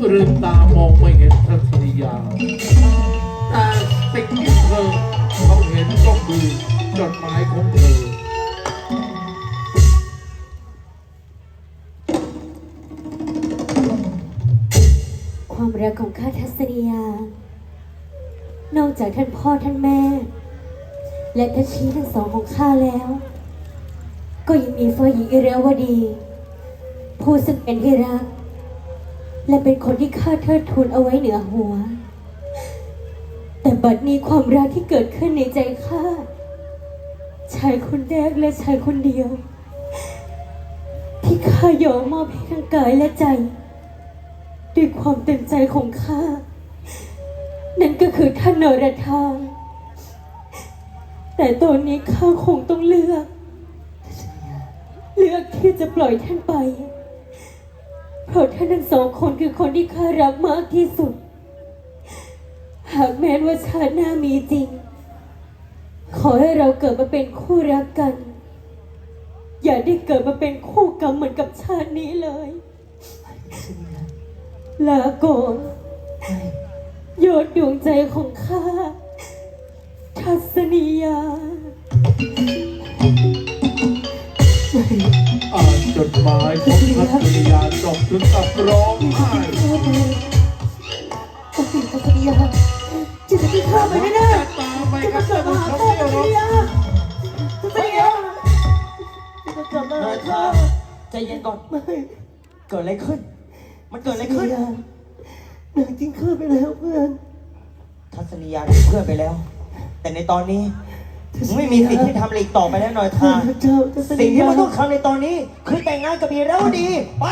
กลืมตามองไม่เห็นทัศนียา แต่สิ่งที่เธอเขาเห็นก็คือจดหมายของเธอความรักของข้าทัศนียา นอกจากท่านพ่อท่านแม่ และทัชชีทั้งสองของข้าแล้ว ก็ยังมีฝ่ายหญิงอิเรวดี ผู้ซึ่งเป็นที่รัก และเป็นคนที่ข้าเทิดทูนเอาไว้เหนือหัว แต่บัดนี้ความรักที่เกิดขึ้นในใจข้าชายคนแรกและชายคนเดียว ที่ข้ายอมมอบให้ทั้งกายและใจ ด้วยความเต็มใจของข้า นั่นก็คือท่านนรธาแต่ตอนนี้ข้าคงต้องเลือก เลือกที่จะปล่อยท่านไป เพราะท่านทั้งสองคนคือคนที่ข้ารักมากที่สุด หากแม้นว่าชาติหน้ามีจริง ขอให้เราเกิดมาเป็นคู่รักกัน อย่าได้เกิดมาเป็นคู่กรรมเหมือนกับชาตินี้เลย ลาก่อนยอดดวงใจของข้า ทัศนียา จบถึงกับร้องไห้โอ้โหทัศนียาจะจะที่ข้าไปไม่ได้ตามไปจะกัมาบเกิท่าดนมาผู้หาชมข้าที่ทัเคาศรนีพยาทัศนียาจะกลับมาหาข้าใจเย็นก่อนเกิดอะไรขึ้น มันเกิดอะไรขึ้นนางทิ้งข้าไปแล้วเพื่อนทัศนียาทิ้งเพื่อนไปแล้ว แต่ในตอนนี้มึงไม่มีสิทธิ์ที่ทำอะไรอีกต่อไปแล้วหน่อยทาเจ้าทัศนีสิ่งที่ยามึงต้องทำในตอนนี้ คือแต่งงานกับเมียแล้วดี ไป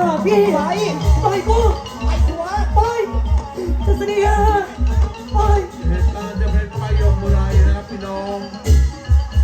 จะต้องกลับมาหาพี่ไปไปกูไปสิวะไปทัศนียา